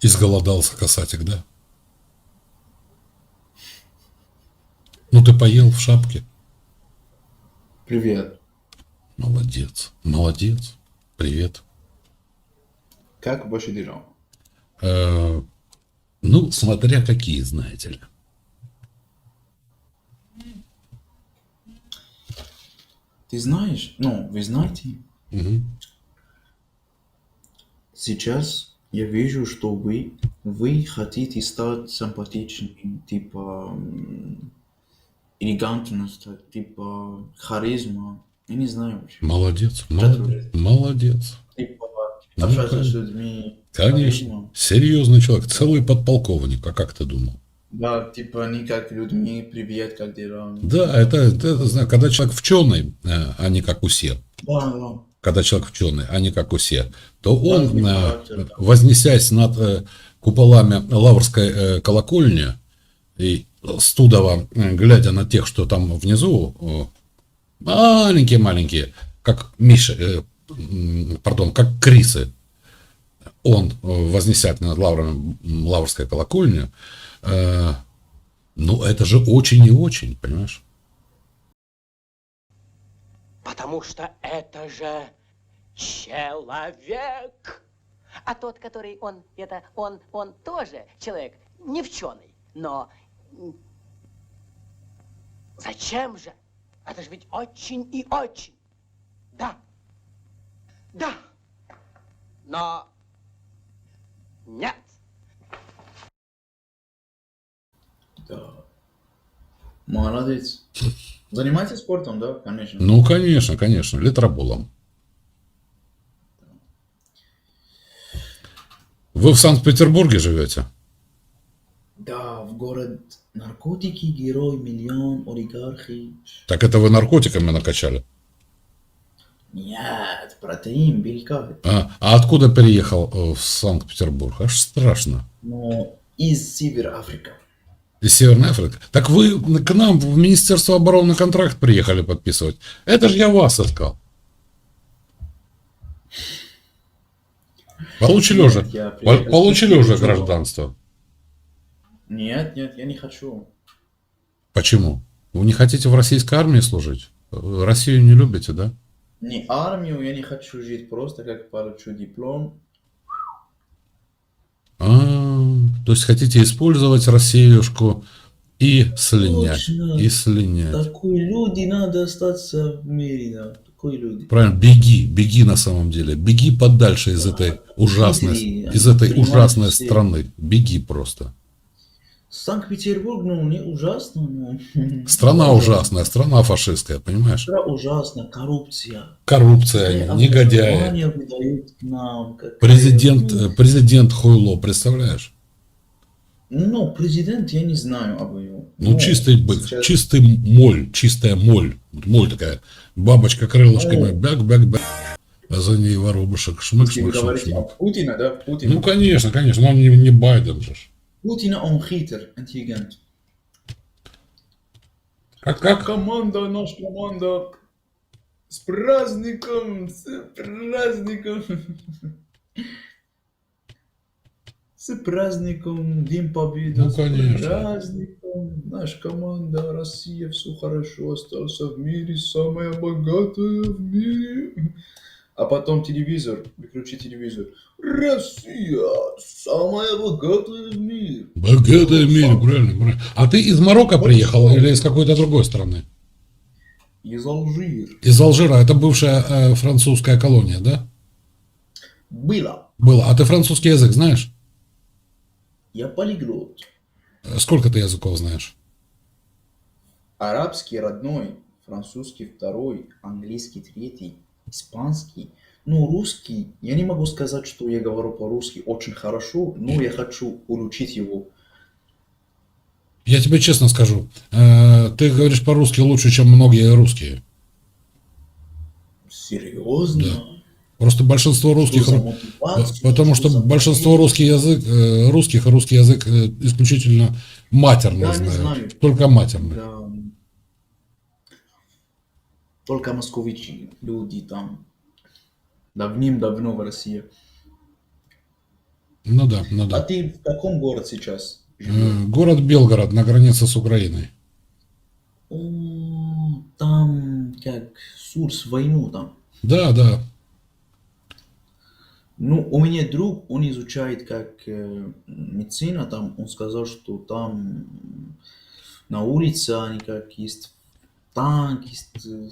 Изголодался касатик, да? Ну ты поел в шапке. Привет. Молодец, молодец. Привет. Как ваши дела? Э, ну, смотря какие, знаете ли. Ты знаешь, ну, вы знаете, Мгм. сейчас я вижу, что вы, вы хотите стать симпатичным, типа элегантность, типа харизма. Я не знаю вообще. Молодец, молодец, молодец. Типа Ну, общаться с конечно. людьми. Конечно. Серьезный человек, целый подполковник, а как ты думал? Да, типа не как людьми, привет, как дела. Да, это, это, это, когда человек вченый, э, а не как усе. Да, да. Когда человек вченый, а не как усе, то он, э, вознесясь над э, куполами Лаврской э, колокольни и студово глядя на тех, что там внизу, маленькие-маленькие, как Миша, э, пардон, как Крисы, он, вознесясь над лаврами Лаврской колокольни, э, ну, это же очень и очень, понимаешь? Потому что это же человек. А тот, который он, это он, он тоже человек, не вченый, но Зачем же? Это же ведь очень и очень. Да. Да. Но нет. Да. Молодец. Занимаетесь спортом, да, конечно. Ну, конечно, конечно, литроболом. Вы в Санкт-Петербурге живете? Да, в город наркотики, герой, миллион, олигархи. Так это вы наркотиками накачали? Нет, протеин, белка. А, а откуда переехал э, в Санкт-Петербург? Аж страшно. Но из Север Африка. Из Северной Африки. Так вы к нам в Министерство обороны контракт приехали подписывать. Это же я вас искал. Получили Нет, уже, по- получили уже гражданство. Нет, нет, я не хочу. Почему? Вы не хотите в российской армии служить? Россию не любите, да? Не армию, я не хочу жить просто как получу диплом. А, то есть хотите использовать Россиюшку и слинять. Точно. И слинять. Такой люди надо остаться в мире, да. Такой люди. Правильно, беги, беги на самом деле. Беги подальше из этой ужасной, Смотри, из этой понимаешь, ужасной страны. Беги просто. Санкт-Петербург, ну, не ужасно, но... Страна ужасная, страна фашистская, понимаешь? Страна ужасно, коррупция. Коррупция, негодяи. Президент, э, президент Хуйло, представляешь? Ну, президент, я не знаю об его. Ну, чистый бык, сейчас- чистый моль, чистая моль. Моль такая, бабочка крылышками, О. бяк-бяк-бяк. А за ней воробушек, шмык, шмык, шмык, шмык. Путина, да, Путин. Ну, конечно, конечно, но он не, не Байден же. Путина, он хитр, интеллигент. Как, как? Команда, наша команда. С праздником, с праздником. С праздником, День Победы. Ну, с конечно. праздником. Наша команда, Россия, все хорошо, остался в мире, самая богатая в мире. А потом телевизор, выключи телевизор. Россия, самая богатая в мире. Богатый мир, правильно, правильно. А ты из Марокко приехал или из какой-то другой страны? Из Алжир. Из Алжира, это бывшая э, французская колония, да? Было. Было. А ты французский язык знаешь? Я полиглот. Сколько ты языков знаешь? Арабский родной, французский второй, английский третий, испанский. Ну, русский, я не могу сказать, что я говорю по-русски очень хорошо, но я хочу улучшить его. Я тебе честно скажу, э, ты говоришь по-русски лучше, чем многие русские. Серьезно? Да. Просто большинство русских, Что потому что за большинство русский язык, э, русских русский язык э, исключительно матерный Да, знают. знаю. Только матерный. Да. Только московичи, люди там. Давным-давно в России. Ну да, ну А да. ты в каком городе сейчас? Э, Город Белгород на границе с Украиной. Там как Сурс войну там. Да, да. Ну, у меня друг, он изучает как э, медицина там, он сказал, что там на улице они как есть танк, есть э,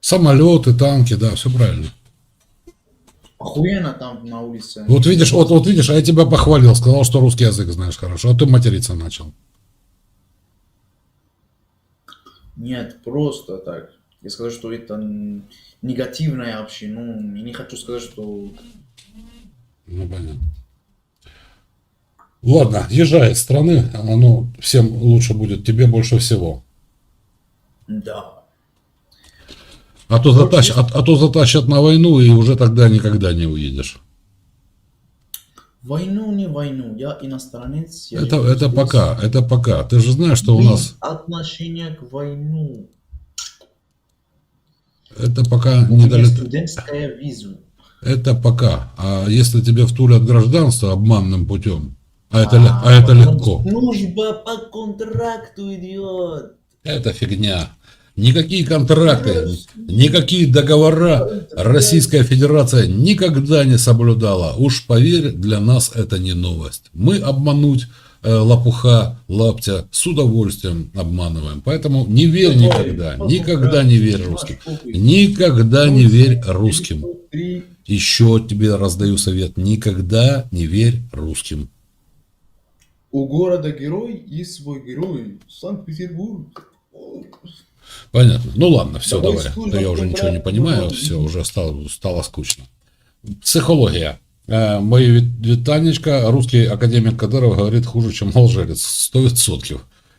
Самолеты, танки, да, все правильно. охуенно там на улице. Вот видишь, вот, вот видишь, а я тебя похвалил, сказал, что русский язык знаешь хорошо, а ты материться начал. Нет, просто так. Я скажу, что это негативное вообще. Ну, я не хочу сказать, что... Ну, понятно. Ладно, езжай из страны, оно всем лучше будет, тебе больше всего. Да. А то, затащ, а, а то затащат на войну, и уже тогда никогда не уедешь. Войну, не войну. Я иностранец. Я Это, это пока, это пока. Ты же знаешь, что у Без нас отношения к войну. Это пока не долет... студентская виза. Это пока. А если тебе втулят гражданство обманным путем, а это, А, а это потом легко. Служба по контракту идет. Это фигня. Никакие контракты, никакие договора Российская Федерация никогда не соблюдала. Уж поверь, для нас это не новость. Мы обмануть лопуха, лаптя с удовольствием обманываем. Поэтому не верь никогда, никогда не верь русским. Никогда не верь русским. Еще тебе раздаю совет. Никогда не верь русским. У города герой есть свой герой. Санкт-Петербург. Понятно. Ну ладно, все, Давай давай. То я уже ничего не понимаю, все, уже стало, стало скучно. Психология. Э, Мої від- вітанечка, русский академик Кадыров говорит хуже, чем алжирец. Сто відсотків.